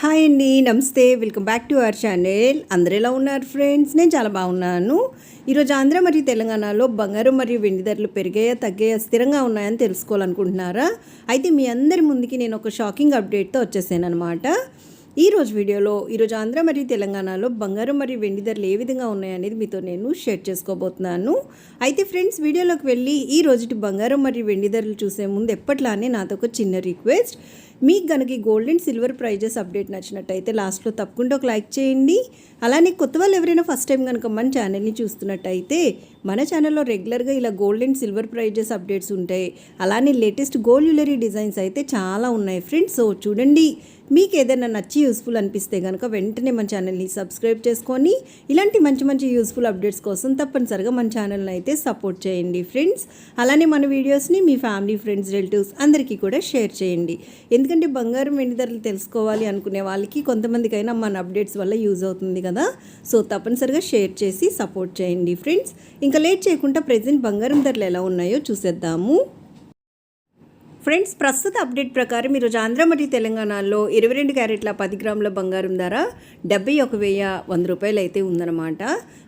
Hi అండి నమస్తే. Welcome back to our channel. అందరు ఎలా ఉన్నారు ఫ్రెండ్స్? నేను చాలా బాగున్నాను. ఈరోజు ఆంధ్ర మరియు తెలంగాణలో బంగారం మరియు వెండి ధరలు పెరిగాయా తగ్గాయా స్థిరంగా ఉన్నాయని తెలుసుకోవాలనుకుంటున్నారా? అయితే మీ అందరి ముందుకి నేను ఒక షాకింగ్ అప్డేట్తో వచ్చేసాను అనమాట ఈ రోజు వీడియోలో ఈరోజు ఆంధ్ర మరియు తెలంగాణలో బంగారం మరియు వెండి ధరలు ఏ విధంగా ఉన్నాయనేది మీతో నేను షేర్ చేసుకోబోతున్నాను. అయితే ఫ్రెండ్స్ వీడియోలోకి వెళ్ళి ఈ రోజుటి బంగారం మరియు వెండి ధరలు చూసే ముందు ఎప్పట్లానే నాతో ఒక చిన్న రిక్వెస్ట్. మీకు కనుక ఈ gold and silver prizes update నచ్చినట్టయితే లాస్ట్లో తప్పకుండా ఒక లైక్ చేయండి. అలానే కొత్త వాళ్ళు ఎవరైనా ఫస్ట్ టైం కనుక మన ఛానల్ని చూస్తున్నట్టయితే మన ఛానల్లో రెగ్యులర్గా ఇలా gold and silver prizes updates ఉంటాయి. అలానే లేటెస్ట్ గోల్డ్ జ్యువెలరీ డిజైన్స్ అయితే చాలా ఉన్నాయి ఫ్రెండ్స్ సో చూడండి. మీకు ఏదైనా నచ్చి యూస్ఫుల్ అనిపిస్తే కనుక వెంటనే మన ఛానల్ని సబ్స్క్రైబ్ చేసుకొని ఇలాంటి మంచి మంచి యూస్ఫుల్ అప్డేట్స్ కోసం తప్పనిసరిగా మన ఛానల్ని అయితే సపోర్ట్ చేయండి ఫ్రెండ్స్ అలానే మన వీడియోస్ని మీ ఫ్యామిలీ ఫ్రెండ్స్ రిలేటివ్స్ అందరికీ కూడా షేర్ చేయండి. ఎందుకంటే బంగారం వెండి ధరలు తెలుసుకోవాలి అనుకునే వాళ్ళకి కొంతమందికైనా మన అప్డేట్స్ వల్ల యూజ్ అవుతుంది కదా. సో తప్పనిసరిగా షేర్ చేసి సపోర్ట్ చేయండి ఫ్రెండ్స్ ఇంకా లేట్ చేయకుండా ప్రజెంట్ బంగారం ధరలు ఎలా ఉన్నాయో చూసేద్దాము. ఫ్రెండ్స్ ప్రస్తుత అప్డేట్ ప్రకారం ఈరోజు ఆంధ్ర మరియు తెలంగాణలో ఇరవై రెండు క్యారెట్ల పది గ్రాముల బంగారం ధర డెబ్బై ఒక వెయ్యి వంద రూపాయలు అయితే ఉందన్నమాట.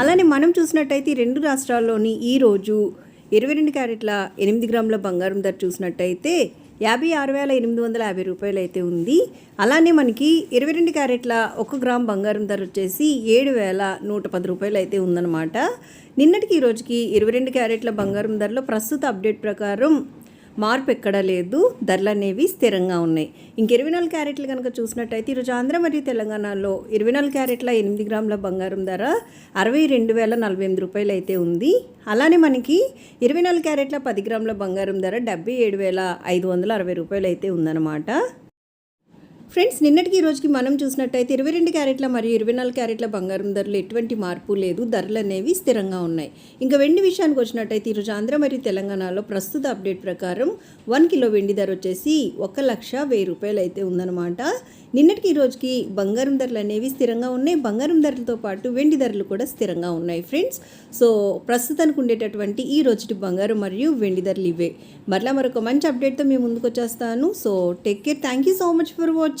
అలానే మనం చూసినట్టయితే ఈ రెండు రాష్ట్రాల్లోని ఈరోజు ఇరవై రెండు క్యారెట్ల ఎనిమిది గ్రాముల బంగారం ధర చూసినట్టయితే యాభై ఆరు వేల ఎనిమిది వందల యాభై రూపాయలు అయితే ఉంది. అలానే మనకి ఇరవై రెండు క్యారెట్ల ఒక గ్రామ్ బంగారం ధర వచ్చేసి ఏడు వేల నూట పది రూపాయలు అయితే ఉందన్నమాట. నిన్నటికి ఈ రోజుకి ఇరవై రెండు క్యారెట్ల బంగారం ధరలో ప్రస్తుత అప్డేట్ ప్రకారం మార్పు ఎక్కడా లేదు ధరలు అనేవి స్థిరంగా ఉన్నాయి. ఇంక ఇరవై నాలుగు క్యారెట్లు కనుక చూసినట్టయితే ఈరోజు ఆంధ్ర మరియు తెలంగాణలో ఇరవై నాలుగు క్యారెట్ల ఎనిమిది గ్రాముల బంగారం ధర అరవై రెండు వేల నలభై ఎనిమిది రూపాయలు అయితే ఉంది. అలానే మనకి ఇరవై నాలుగు క్యారెట్ల పది గ్రాముల బంగారం ధర డెబ్బై ఏడు వేల ఐదు వందల అరవై రూపాయలు అయితే ఉందన్నమాట. ఫ్రెండ్స్ నిన్నటికి ఈ రోజుకి మనం చూసినట్టయితే ఇరవై రెండు క్యారెట్ల మరియు ఇరవై నాలుగు క్యారెట్ల బంగారం ధరలు ఎటువంటి మార్పు లేదు. ధరలు అనేవి స్థిరంగా ఉన్నాయి. ఇంకా వెండి విషయానికి వచ్చినట్టయితే ఈరోజు ఆంధ్ర మరియు తెలంగాణలో ప్రస్తుత అప్డేట్ ప్రకారం వన్ కిలో వెండి ధర వచ్చేసి ఒక లక్ష వెయ్యి రూపాయలు అయితే ఉందన్నమాట. నిన్నటికి ఈ రోజుకి బంగారం ధరలు అనేవి స్థిరంగా ఉన్నాయి. బంగారం ధరలతో పాటు వెండి ధరలు కూడా స్థిరంగా ఉన్నాయి ఫ్రెండ్స్. సో ప్రస్తుతానికి ఉండేటటువంటి ఈ రోజుటి బంగారం మరియు వెండి ధరలు ఇవే. మరలా మరొక మంచి అప్డేట్తో మేము ముందుకు వచ్చేస్తాను. So take care. Thank you so much for watching.